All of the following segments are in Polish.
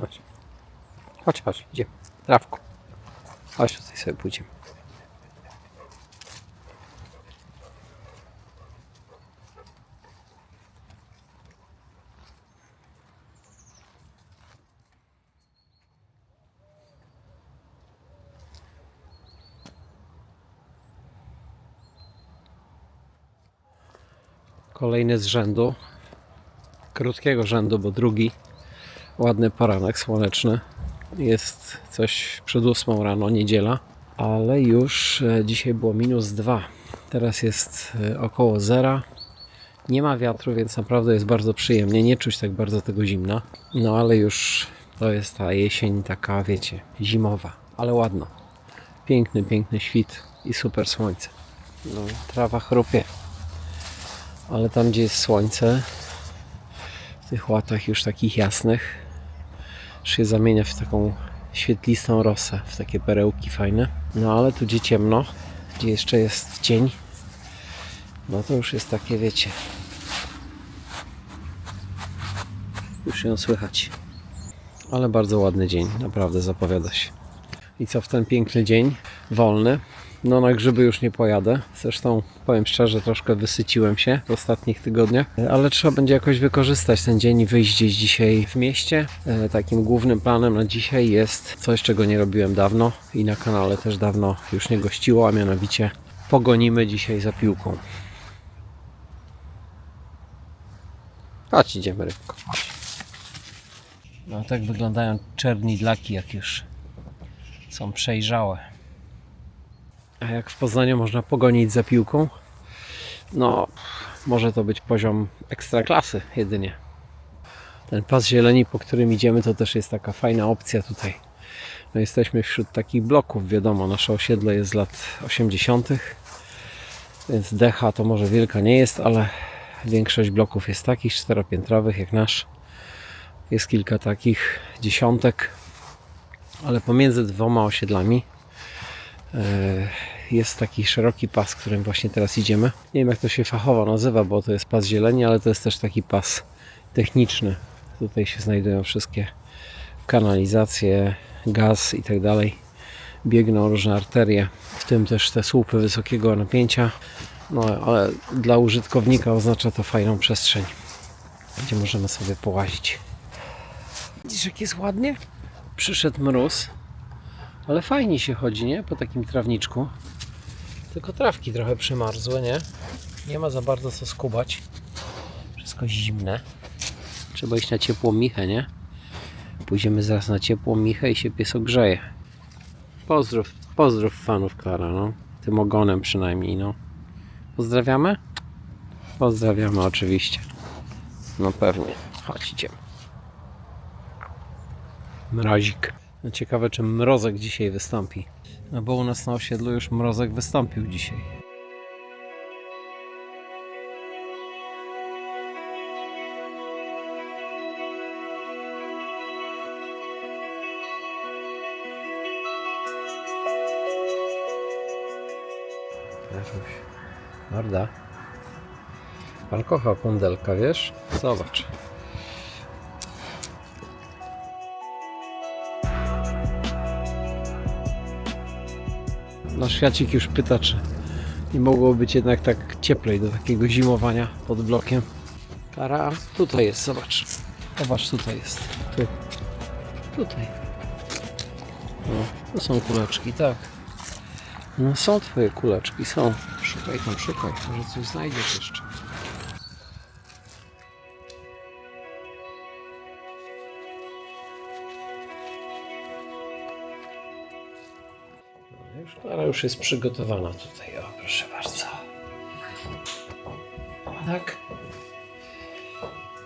Chodź. Chodź, chodź, idziemy. Trawku. Chodź tutaj sobie pójdziemy. Kolejny z rzędu. Krótkiego rzędu, bo drugi. Ładny poranek słoneczny. Jest coś przed ósmą rano, niedziela, ale już e, dzisiaj było minus dwa. Teraz jest e, około zera. Nie ma wiatru, więc naprawdę jest bardzo przyjemnie. Nie czuć tak bardzo tego zimna. No ale już to jest ta jesień taka, wiecie, zimowa, ale ładna. Piękny, piękny świt i super słońce. No, trawa chrupie. Ale tam, gdzie jest słońce, w tych łatach już takich jasnych, się zamienia w taką świetlistą rosę, w takie perełki fajne. No ale tu gdzie ciemno, gdzie jeszcze jest dzień, no to już jest takie, wiecie, już ją słychać. Ale bardzo ładny dzień, naprawdę zapowiada się. I co w ten piękny dzień, wolny, no na grzyby już nie pojadę. Zresztą powiem szczerze, troszkę wysyciłem się w ostatnich tygodniach, ale trzeba będzie jakoś wykorzystać ten dzień i wyjść gdzieś dzisiaj w mieście. E, Takim głównym planem na dzisiaj jest coś, czego nie robiłem dawno i na kanale też dawno już nie gościło, a mianowicie pogonimy dzisiaj za piłką. Chodź, idziemy rybko. No tak wyglądają czernidlaki, jak już są przejrzałe. A jak w Poznaniu można pogonić za piłką? No, może to być poziom ekstraklasy jedynie. Ten pas zieleni, po którym idziemy, to też jest taka fajna opcja tutaj. No jesteśmy wśród takich bloków, wiadomo, nasze osiedle jest z lat 80., więc decha to może wielka nie jest, ale większość bloków jest takich czteropiętrowych jak nasz. Jest kilka takich dziesiątek, ale pomiędzy dwoma osiedlami e, jest taki szeroki pas, którym właśnie teraz idziemy. Nie wiem jak to się fachowo nazywa, bo to jest pas zieleni, ale to jest też taki pas techniczny. Tutaj się znajdują wszystkie kanalizacje, gaz i tak dalej. Biegną różne arterie, w tym też te słupy wysokiego napięcia. No ale dla użytkownika oznacza to fajną przestrzeń, gdzie możemy sobie połazić. Widzisz jak jest ładnie? Przyszedł mróz, ale fajnie się chodzi, nie? Po takim trawniczku. Tylko trawki trochę przymarzły, nie? Nie ma za bardzo co skubać. Wszystko zimne. Trzeba iść na ciepłą michę, nie? Pójdziemy zaraz na ciepłą michę i się pies ogrzeje. Pozdrów, pozdrów fanów Klara, no. Tym ogonem przynajmniej, no. Pozdrawiamy? Pozdrawiamy oczywiście. No pewnie. Chodź, idziemy. Mrozik. No ciekawe, czy mrozek dzisiaj wystąpi. No bo u nas na osiedlu już mrozek wystąpił dzisiaj. Jakoś. Morda. Pan kocha pundelka, wiesz? Zobacz. Nasz świacik już pyta, czy nie mogło być jednak tak cieplej do takiego zimowania pod blokiem. Kara, tutaj jest, zobacz. Zobacz, tutaj jest. Tu. Tutaj. No, to są kuleczki, tak. No są twoje kuleczki, są. Szukaj tam, szukaj. Może coś znajdziesz jeszcze. Już, jest przygotowana tutaj, o proszę bardzo. Tak.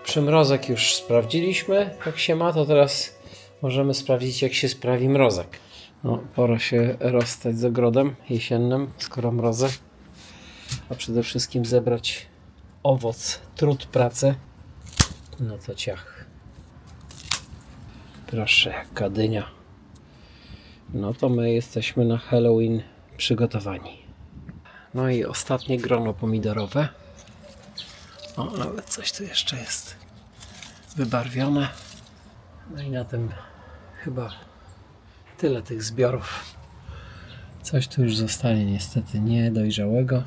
Przymrozek już sprawdziliśmy, jak się ma, to teraz możemy sprawdzić, jak się sprawi mrozek. No, pora się rozstać z ogrodem jesiennym, skoro mrozy. A przede wszystkim zebrać owoc, trud pracy. No to ciach. Proszę, jaka dynia. No to my jesteśmy na Halloween przygotowani. No i ostatnie grono pomidorowe. O, nawet coś tu jeszcze jest wybarwione. No i na tym chyba tyle tych zbiorów. Coś tu już zostanie niestety niedojrzałego.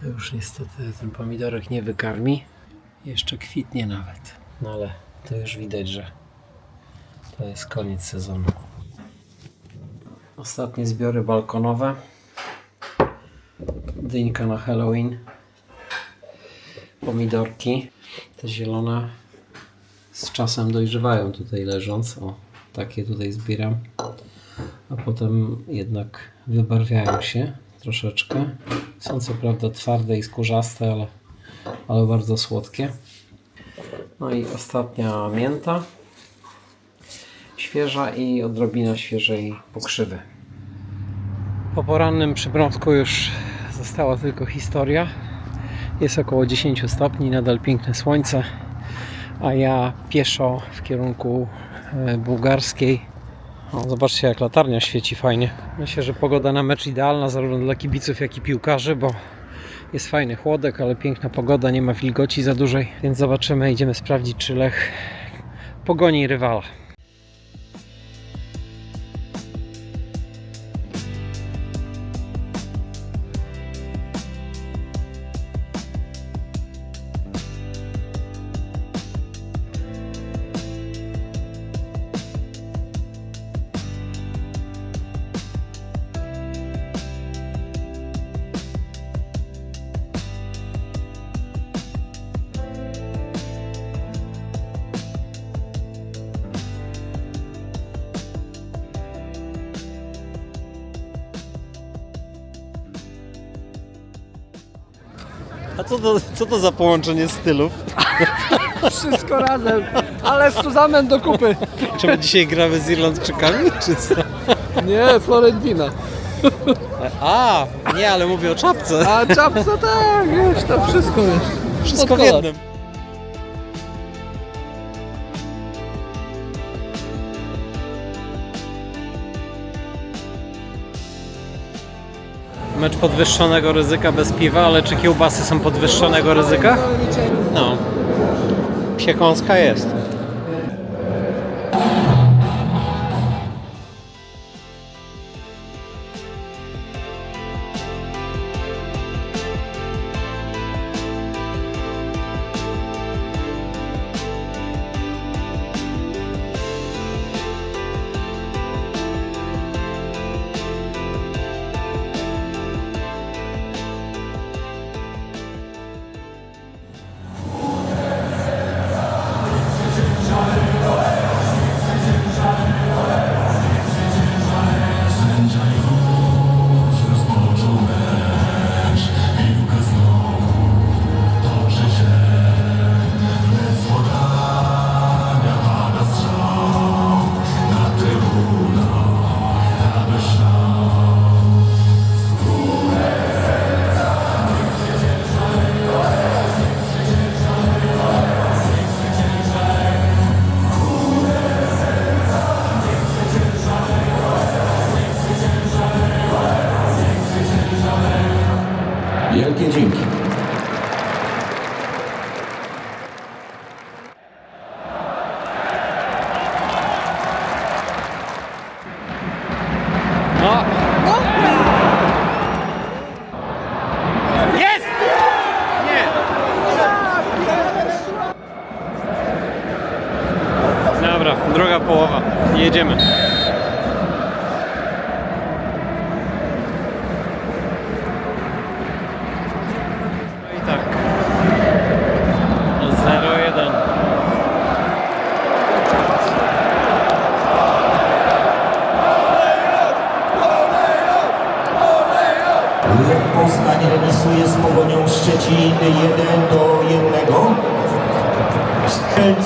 To już niestety ten pomidorek nie wykarmi. Jeszcze kwitnie nawet. No ale to już widać, że to jest koniec sezonu. Ostatnie zbiory balkonowe. Dyńka na Halloween. Pomidorki. Te zielone z czasem dojrzewają tutaj leżąc. O, takie tutaj zbieram. A potem jednak wybarwiają się troszeczkę. Są co prawda twarde i skórzaste, ale, ale bardzo słodkie. No i ostatnia mięta. Świeża i odrobina świeżej pokrzywy. Po porannym przybrązku już została tylko historia. Jest około 10 stopni, nadal piękne słońce, a ja pieszo w kierunku e, bułgarskiej. O, zobaczcie jak latarnia świeci fajnie. Myślę, że pogoda na mecz idealna zarówno dla kibiców, jak i piłkarzy, bo jest fajny chłodek, ale piękna pogoda, nie ma wilgoci za dużej, więc zobaczymy, idziemy sprawdzić, czy Lech pogoni rywala. Co to, co to za połączenie stylów? Wszystko razem, ale Suzamen do kupy. Czy my dzisiaj gramy z Irlandczykami, czy co? Nie, Florentina. A, nie, ale mówię o czapce. A czapca tak, wiesz, to wszystko wiesz. Wszystko w jednym. Mecz podwyższonego ryzyka bez piwa, ale czy kiełbasy są podwyższonego ryzyka? No. Psie kąska jest.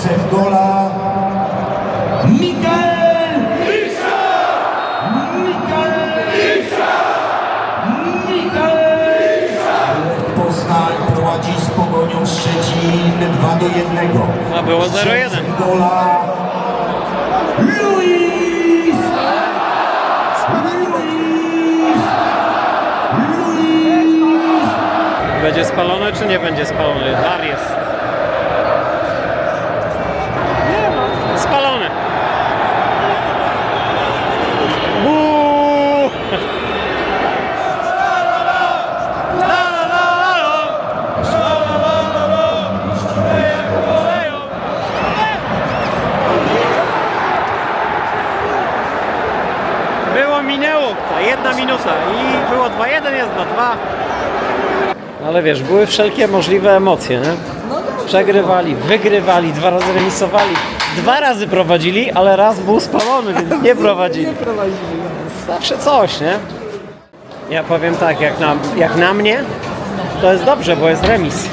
aceptó Wiesz, były wszelkie możliwe emocje, nie? Przegrywali, wygrywali, dwa razy remisowali, dwa razy prowadzili, ale raz był spalony, więc nie prowadzili. Zawsze coś, nie? Ja powiem tak, jak na, jak na mnie, to jest dobrze, bo jest remis.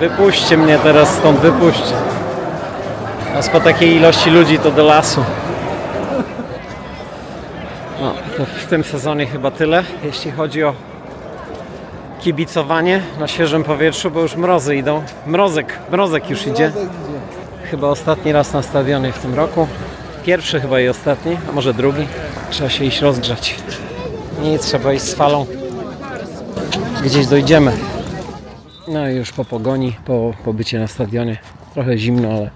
Wypuśćcie mnie teraz stąd, wypuśćcie. A po takiej ilości ludzi to do lasu. No, to w tym sezonie chyba tyle, jeśli chodzi o kibicowanie na świeżym powietrzu, bo już mrozy idą. Mrozek, mrozek już idzie. Chyba ostatni raz na stadionie w tym roku. Pierwszy chyba i ostatni, a może drugi. Trzeba się iść rozgrzać. Nic, trzeba iść z falą. Gdzieś dojdziemy. No i już po pogoni, po pobycie na stadionie. Trochę zimno, ale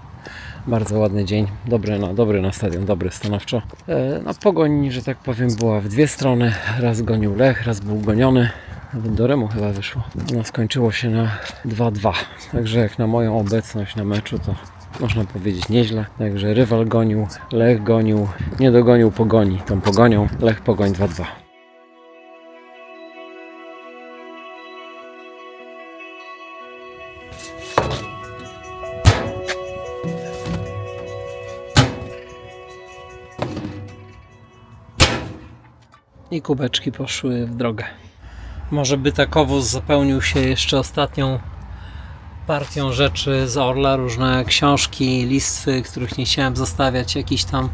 bardzo ładny dzień. Dobry na, dobry na stadion, dobry stanowczo. E, no pogoń, że tak powiem, była w dwie strony. Raz gonił Lech, raz był goniony. Nawet chyba wyszło. No skończyło się na 2-2. Także jak na moją obecność na meczu to można powiedzieć nieźle. Także rywal gonił, Lech gonił, nie dogonił pogoni. Tą pogonią Lech pogoń 2-2. I kubeczki poszły w drogę. Może by takowóz zapełnił się jeszcze ostatnią partią rzeczy z Orla, różne książki, listwy, których nie chciałem zostawiać, jakiś tam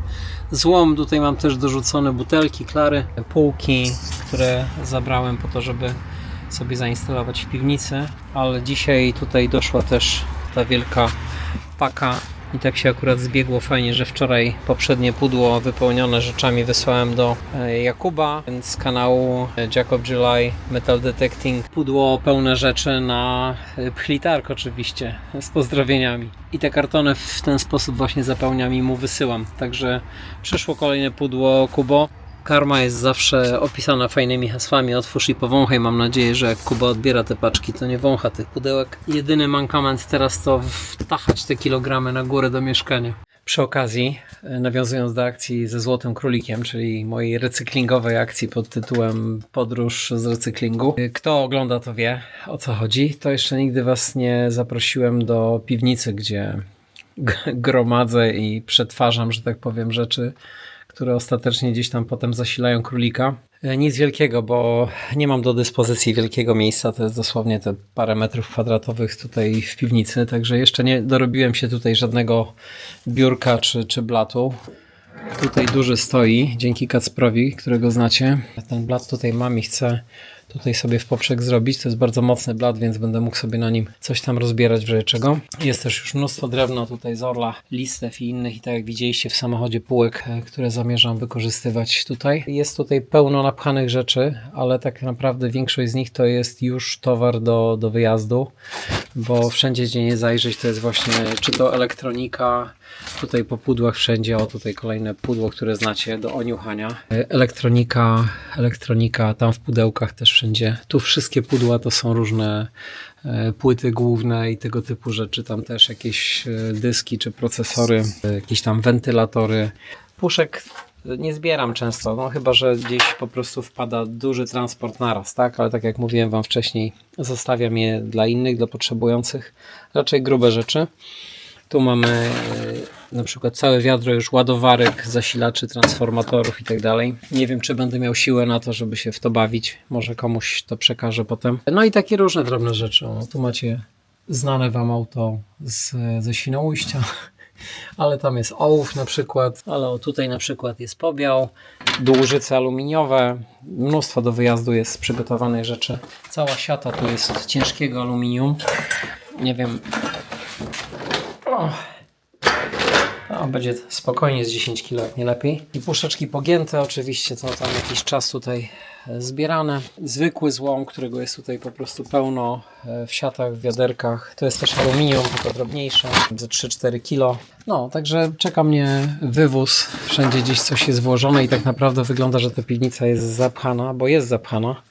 złom. Tutaj mam też dorzucone butelki, klary, półki, które zabrałem po to, żeby sobie zainstalować w piwnicy, ale dzisiaj tutaj doszła też ta wielka paka i tak się akurat zbiegło fajnie, że wczoraj poprzednie pudło wypełnione rzeczami wysłałem do e, Jakuba z kanału e, Jacob July Metal Detecting. Pudło pełne rzeczy na e, pchlitark oczywiście z pozdrowieniami. I te kartony w ten sposób właśnie zapełniam i mu wysyłam. Także przyszło kolejne pudło Kubo. Karma jest zawsze opisana fajnymi hasłami. Otwórz i powąchaj. Mam nadzieję, że jak Kuba odbiera te paczki, to nie wącha tych pudełek. Jedyny mankament teraz to wtachać te kilogramy na górę do mieszkania. Przy okazji, e, nawiązując do akcji ze Złotym Królikiem, czyli mojej recyklingowej akcji pod tytułem Podróż z recyklingu. e, Kto ogląda, to wie o co chodzi. To jeszcze nigdy Was nie zaprosiłem do piwnicy, gdzie gromadzę i przetwarzam, że tak powiem, rzeczy które ostatecznie gdzieś tam potem zasilają królika. E, Nic wielkiego, bo nie mam do dyspozycji wielkiego miejsca, to jest dosłownie te parę metrów kwadratowych tutaj w piwnicy, także jeszcze nie dorobiłem się tutaj żadnego biurka czy, czy blatu. Tutaj duży stoi, dzięki Kacprowi, którego znacie. Ten blat tutaj mam i chcę tutaj sobie w poprzek zrobić. To jest bardzo mocny blat, więc będę mógł sobie na nim coś tam rozbierać w razie czego. Jest też już mnóstwo drewna tutaj z Orla, listew i innych i tak jak widzieliście w samochodzie półek, e, które zamierzam wykorzystywać tutaj. Jest tutaj pełno napchanych rzeczy, ale tak naprawdę większość z nich to jest już towar do, do wyjazdu, bo wszędzie gdzie nie zajrzeć to jest właśnie czy to elektronika, Tutaj po pudłach wszędzie, o tutaj kolejne pudło, które znacie do oniuchania. E, Elektronika, elektronika, tam w pudełkach też wszędzie. Tu wszystkie pudła to są różne e, płyty główne i tego typu rzeczy. Tam też jakieś e, dyski czy procesory, jakieś tam wentylatory. Puszek nie zbieram często, no chyba, że gdzieś po prostu wpada duży transport naraz, tak? Ale tak jak mówiłem Wam wcześniej, zostawiam je dla innych, dla potrzebujących. Raczej grube rzeczy. Tu mamy e, na przykład całe wiadro już ładowarek, zasilaczy, transformatorów i tak dalej. Nie wiem, czy będę miał siłę na to, żeby się w to bawić. Może komuś to przekażę potem. No i takie różne drobne rzeczy. O, tu macie znane Wam auto z, ze Świnoujścia. Ale tam jest ołów na przykład, ale o tutaj na przykład jest pobiał, dłużyce aluminiowe, mnóstwo do wyjazdu jest przygotowanych rzeczy. Cała siata tu jest ciężkiego aluminium. Nie wiem, o. Będzie spokojnie z 10 kg, nie lepiej. I puszeczki pogięte, oczywiście, to tam jakiś czas tutaj e, zbierane. Zwykły złom, którego jest tutaj po prostu pełno e, w siatach, w wiaderkach. To jest też aluminium, tylko drobniejsze, ze 3-4 kg. No, także czeka mnie wywóz. Wszędzie gdzieś coś jest włożone i tak naprawdę wygląda, że ta piwnica jest zapchana, bo jest zapchana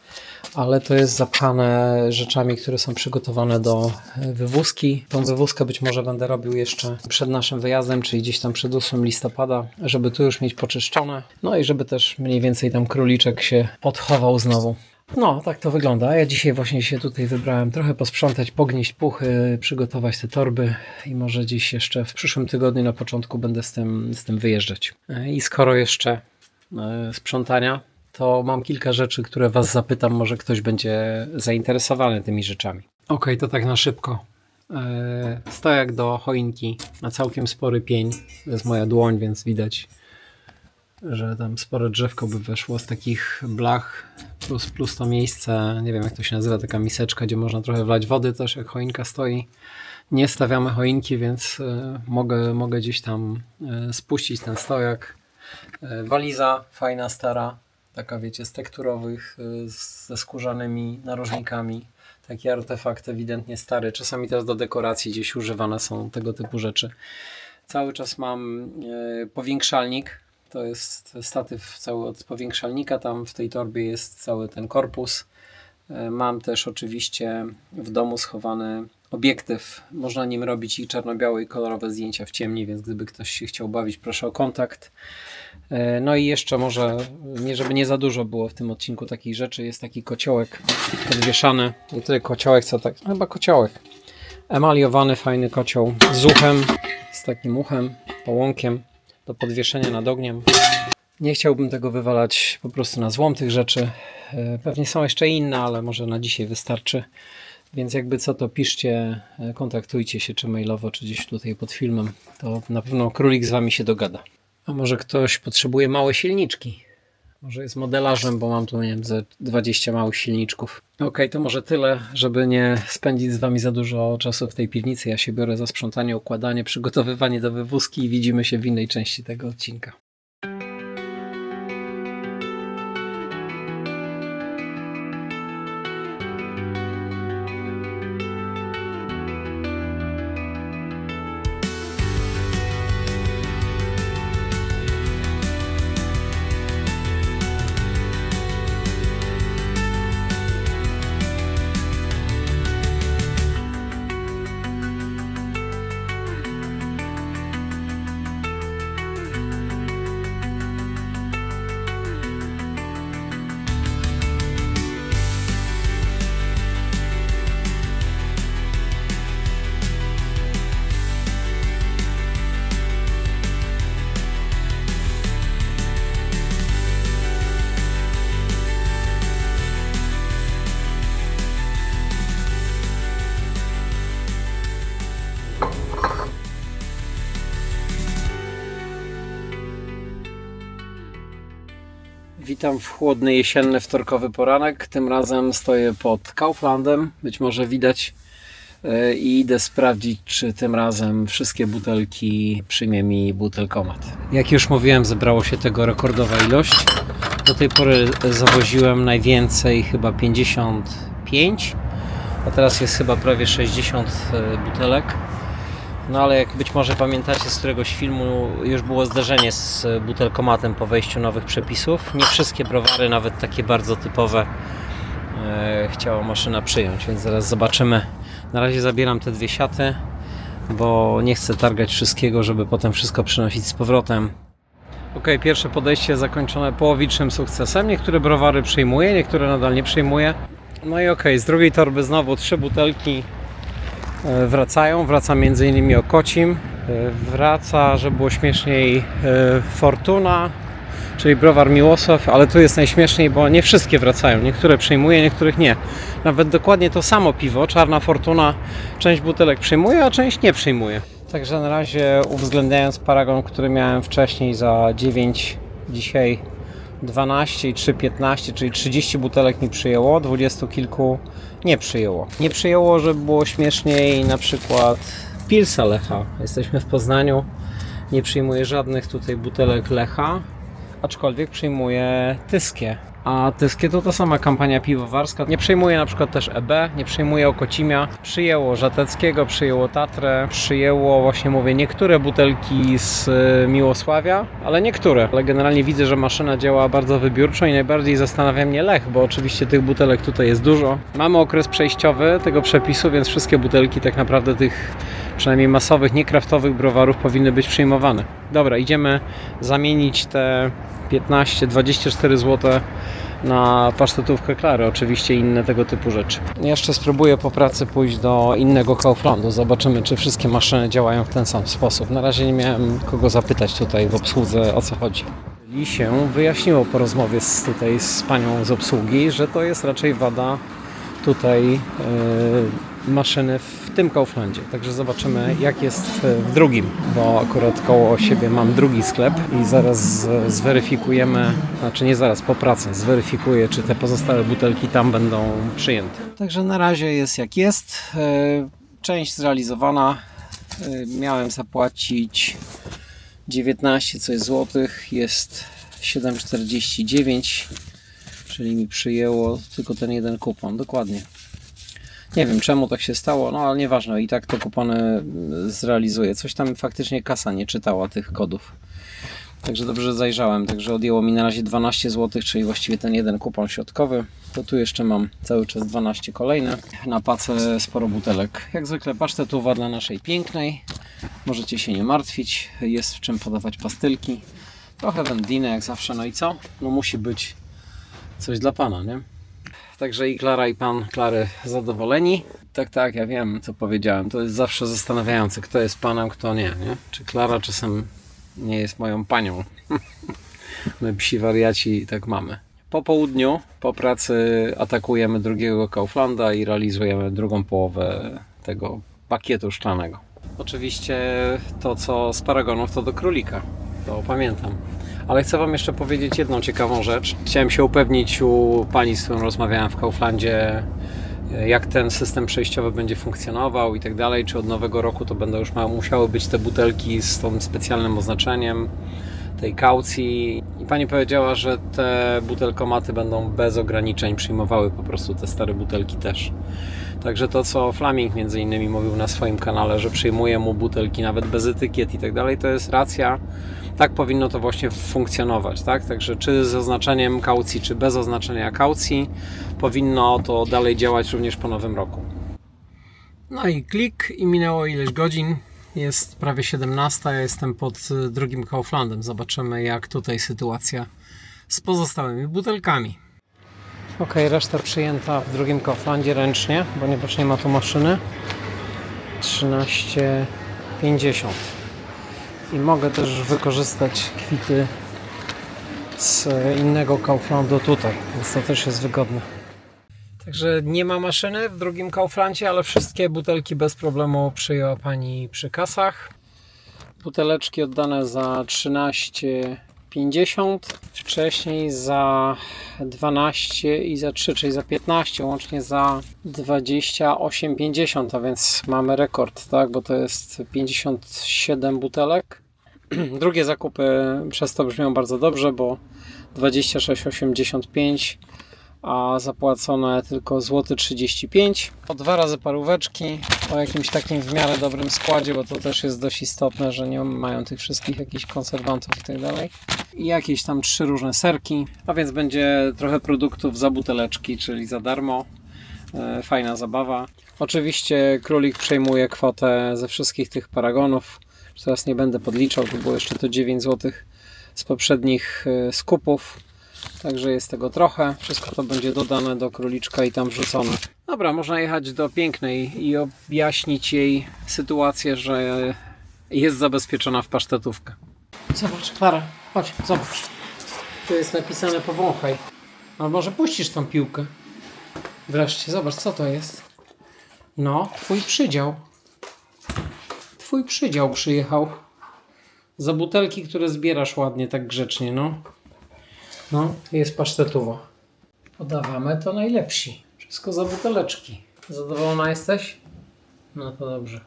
ale to jest zapchane rzeczami, które są przygotowane do e, wywózki. Tą wywózkę być może będę robił jeszcze przed naszym wyjazdem, czyli gdzieś tam przed 8 listopada, żeby tu już mieć poczyszczone. No i żeby też mniej więcej tam króliczek się podchował znowu. No, tak to wygląda. Ja dzisiaj właśnie się tutaj wybrałem trochę posprzątać, pognieść puchy, przygotować te torby i może gdzieś jeszcze w przyszłym tygodniu na początku będę z tym, z tym wyjeżdżać. E, I skoro jeszcze e, sprzątania, to mam kilka rzeczy, które Was zapytam, może ktoś będzie zainteresowany tymi rzeczami. Okej, to tak na szybko. E, Stojak do choinki na całkiem spory pień. To jest moja dłoń, więc widać, że tam spore drzewko by weszło z takich blach, plus, plus to miejsce, nie wiem jak to się nazywa, taka miseczka, gdzie można trochę wlać wody też, jak choinka stoi. Nie stawiamy choinki, więc e, mogę, mogę gdzieś tam e, spuścić ten stojak. Waliza fajna, stara, taka wiecie, z tekturowych, z- ze skórzanymi narożnikami. Taki artefakt ewidentnie stary. Czasami też do dekoracji gdzieś używane są tego typu rzeczy. Cały czas mam e, powiększalnik. To jest statyw cały od powiększalnika. Tam w tej torbie jest cały ten korpus. E, Mam też oczywiście w domu schowany obiektyw. Można nim robić i czarno-białe, i kolorowe zdjęcia w ciemni, więc gdyby ktoś się chciał bawić, proszę o kontakt. E, No i jeszcze może, nie żeby nie za dużo było w tym odcinku takich rzeczy, jest taki kociołek podwieszany. Nie tyle kociołek, co tak, chyba kociołek. Emaliowany, fajny kocioł z uchem, z takim uchem, połąkiem do podwieszenia nad ogniem. Nie chciałbym tego wywalać po prostu na złom tych rzeczy. E, Pewnie są jeszcze inne, ale może na dzisiaj wystarczy. Więc jakby co to piszcie, e, kontaktujcie się czy mailowo, czy gdzieś tutaj pod filmem. To na pewno królik z wami się dogada. A może ktoś potrzebuje małe silniczki? Może jest modelarzem, bo mam tu, nie wiem, ze 20 małych silniczków. Okej, to może tyle, żeby nie spędzić z wami za dużo czasu w tej piwnicy. Ja się biorę za sprzątanie, układanie, przygotowywanie do wywózki i widzimy się w innej części tego odcinka. Witam w chłodny jesienny wtorkowy poranek. Tym razem stoję pod Kauflandem. Być może widać. e, I idę sprawdzić, czy tym razem wszystkie butelki przyjmie mi butelkomat. Jak już mówiłem, zebrało się tego rekordowa ilość. Do tej pory zawoziłem najwięcej, chyba 55, a teraz jest chyba prawie 60 e, butelek. No ale jak być może pamiętacie z któregoś filmu, już było zdarzenie z butelkomatem po wejściu nowych przepisów. Nie wszystkie browary, nawet takie bardzo typowe, e, chciała maszyna przyjąć, więc zaraz zobaczymy. Na razie zabieram te dwie siaty, bo nie chcę targać wszystkiego, żeby potem wszystko przynosić z powrotem. Ok, pierwsze podejście zakończone połowicznym sukcesem. Niektóre browary przyjmuję, niektóre nadal nie przyjmuję. No i ok, z drugiej torby znowu trzy butelki wracają. Wraca m.in. Okocim. e, Wraca, żeby było śmieszniej, e, Fortuna, czyli browar Miłosław, ale tu jest najśmieszniej, bo nie wszystkie wracają. Niektóre przyjmuje, niektórych nie. Nawet dokładnie to samo piwo, Czarna Fortuna, część butelek przyjmuje, a część nie przyjmuje. Także na razie uwzględniając paragon, który miałem wcześniej za 9, dzisiaj 12 i 3, 15, czyli 30 butelek mi przyjęło, 20 kilku nie przyjęło. Nie przyjęło, żeby było śmieszniej, na przykład Pilsa Lecha. Jesteśmy w Poznaniu, nie przyjmuje żadnych tutaj butelek Lecha, aczkolwiek przyjmuje Tyskie. A Tyskie to sama kampania piwowarska. Nie przyjmuje na przykład też EB, nie przyjmuje Okocimia. Przyjęło Żateckiego, przyjęło Tatrę, przyjęło właśnie mówię niektóre butelki z y, Miłosławia, ale niektóre. Ale generalnie widzę, że maszyna działa bardzo wybiórczo i najbardziej zastanawia mnie Lech, bo oczywiście tych butelek tutaj jest dużo. Mamy okres przejściowy tego przepisu, więc wszystkie butelki tak naprawdę tych przynajmniej masowych, niekraftowych browarów powinny być przyjmowane. Dobra, idziemy zamienić te 15-24 zł na pasztetówkę Klary, oczywiście inne tego typu rzeczy. Jeszcze spróbuję po pracy pójść do innego Kauflandu, zobaczymy czy wszystkie maszyny działają w ten sam sposób. Na razie nie miałem kogo zapytać tutaj w obsłudze o co chodzi. I się wyjaśniło po rozmowie z, tutaj z panią z obsługi, że to jest raczej wada tutaj e, maszyny w tym Kauflandzie. Także zobaczymy jak jest w drugim, bo akurat koło siebie mam drugi sklep i zaraz zweryfikujemy, znaczy nie zaraz, po pracy zweryfikuję, czy te pozostałe butelki tam będą przyjęte. Także na razie jest jak jest. E, Część zrealizowana. E, Miałem zapłacić 19 coś złotych, jest 7,49 czyli mi przyjęło tylko ten jeden kupon, dokładnie. Nie wiem czemu tak się stało, no ale nieważne, i tak te kupony mm, zrealizuję. Coś tam faktycznie kasa nie czytała tych kodów. Także dobrze zajrzałem, także odjęło mi na razie 12 zł, czyli właściwie ten jeden kupon środkowy. To tu jeszcze mam cały czas 12 kolejne. Na pacę sporo butelek. Jak zwykle pasztetuwa dla naszej pięknej. Możecie się nie martwić, jest w czym podawać pastylki. Trochę wędliny jak zawsze, no i co? No musi być coś dla pana, nie? Także i Klara, i pan Klary zadowoleni. Tak, tak, ja wiem, co powiedziałem. To jest zawsze zastanawiające, kto jest panem, kto nie, nie? Czy Klara czasem nie jest moją panią. My psi wariaci tak mamy. Po południu, po pracy atakujemy drugiego Kauflanda i realizujemy drugą połowę tego pakietu szklanego. Oczywiście to, co z paragonów, to do królika. To pamiętam. Ale chcę Wam jeszcze powiedzieć jedną ciekawą rzecz. Chciałem się upewnić u pani, z którą rozmawiałem w Kauflandzie, jak ten system przejściowy będzie funkcjonował i tak dalej. Czy od nowego roku to będą już musiały być te butelki z tym specjalnym oznaczeniem tej kaucji. I pani powiedziała, że te butelkomaty będą bez ograniczeń przyjmowały po prostu te stare butelki też. Także to, co Flaming między innymi mówił na swoim kanale, że przyjmuje mu butelki nawet bez etykiet i tak dalej, to jest racja. Tak powinno to właśnie funkcjonować, tak? Także czy z oznaczeniem kaucji, czy bez oznaczenia kaucji, powinno to dalej działać również po nowym roku. No i klik i minęło ileś godzin. Jest prawie 17, ja jestem pod y, drugim Kauflandem. Zobaczymy jak tutaj sytuacja z pozostałymi butelkami. Ok, reszta przyjęta w drugim Kauflandzie ręcznie, ponieważ nie ma tu maszyny. 13,50 i mogę też wykorzystać kwity z innego Kauflandu tutaj, więc to też jest wygodne. Także nie ma maszyny w drugim Kauflandzie, ale wszystkie butelki bez problemu przyjęła pani przy kasach. Buteleczki oddane za 13,50, wcześniej za 12 i za 3, czyli za 15, łącznie za 28,50, a więc mamy rekord, tak, bo to jest 57 butelek. Drugie zakupy przez to brzmią bardzo dobrze, bo 26,85 a zapłacone tylko złoty 35. O dwa razy paróweczki o jakimś takim w miarę dobrym składzie, bo to też jest dość istotne, że nie mają tych wszystkich jakichś konserwantów i tak dalej. I jakieś tam trzy różne serki, a więc będzie trochę produktów za buteleczki, czyli za darmo. E, Fajna zabawa. Oczywiście królik przejmuje kwotę ze wszystkich tych paragonów. Teraz nie będę podliczał, to było jeszcze to 9 zł z poprzednich e, skupów. Także jest tego trochę. Wszystko to będzie dodane do króliczka i tam wrzucone. Dobra, można jechać do pięknej i objaśnić jej sytuację, że jest zabezpieczona w pasztetówkę. Zobacz, Klara, chodź, zobacz. Tu jest napisane powąchaj. A może puścisz tą piłkę? Wreszcie, zobacz, co to jest. No, twój przydział. Twój przydział przyjechał. Za butelki, które zbierasz ładnie, tak grzecznie, no. No, jest pasztetuwa. Podawamy to najlepsi. Wszystko za buteleczki. Zadowolona jesteś? No to dobrze.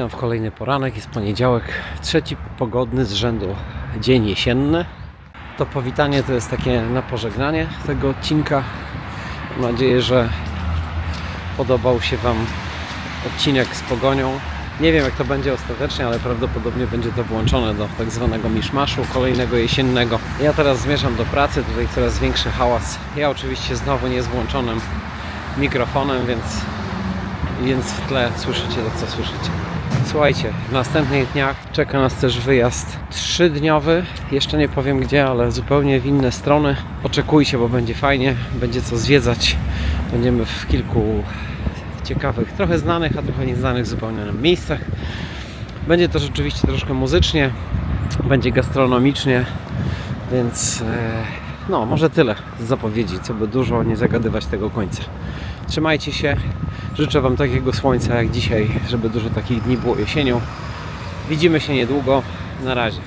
Witam w kolejny poranek. Jest poniedziałek, trzeci pogodny z rzędu dzień jesienny. To powitanie to jest takie na pożegnanie tego odcinka. Mam nadzieję, że podobał się Wam odcinek z pogonią. Nie wiem jak to będzie ostatecznie, ale prawdopodobnie będzie to włączone do tak zwanego miszmaszu kolejnego jesiennego. Ja teraz zmierzam do pracy, tutaj coraz większy hałas. Ja oczywiście znowu nie z włączonym mikrofonem, więc, więc w tle słyszycie to co słyszycie. Słuchajcie, w następnych dniach czeka nas też wyjazd trzydniowy. Jeszcze nie powiem gdzie, ale zupełnie w inne strony. Oczekujcie, bo będzie fajnie, będzie co zwiedzać. Będziemy w kilku ciekawych, trochę znanych, a trochę nieznanych zupełnie miejscach. Będzie to rzeczywiście troszkę muzycznie, będzie gastronomicznie, więc e, no, może tyle z zapowiedzi, co by dużo nie zagadywać tego końca. Trzymajcie się, życzę Wam takiego słońca jak dzisiaj, żeby dużo takich dni było jesienią. Widzimy się niedługo, na razie.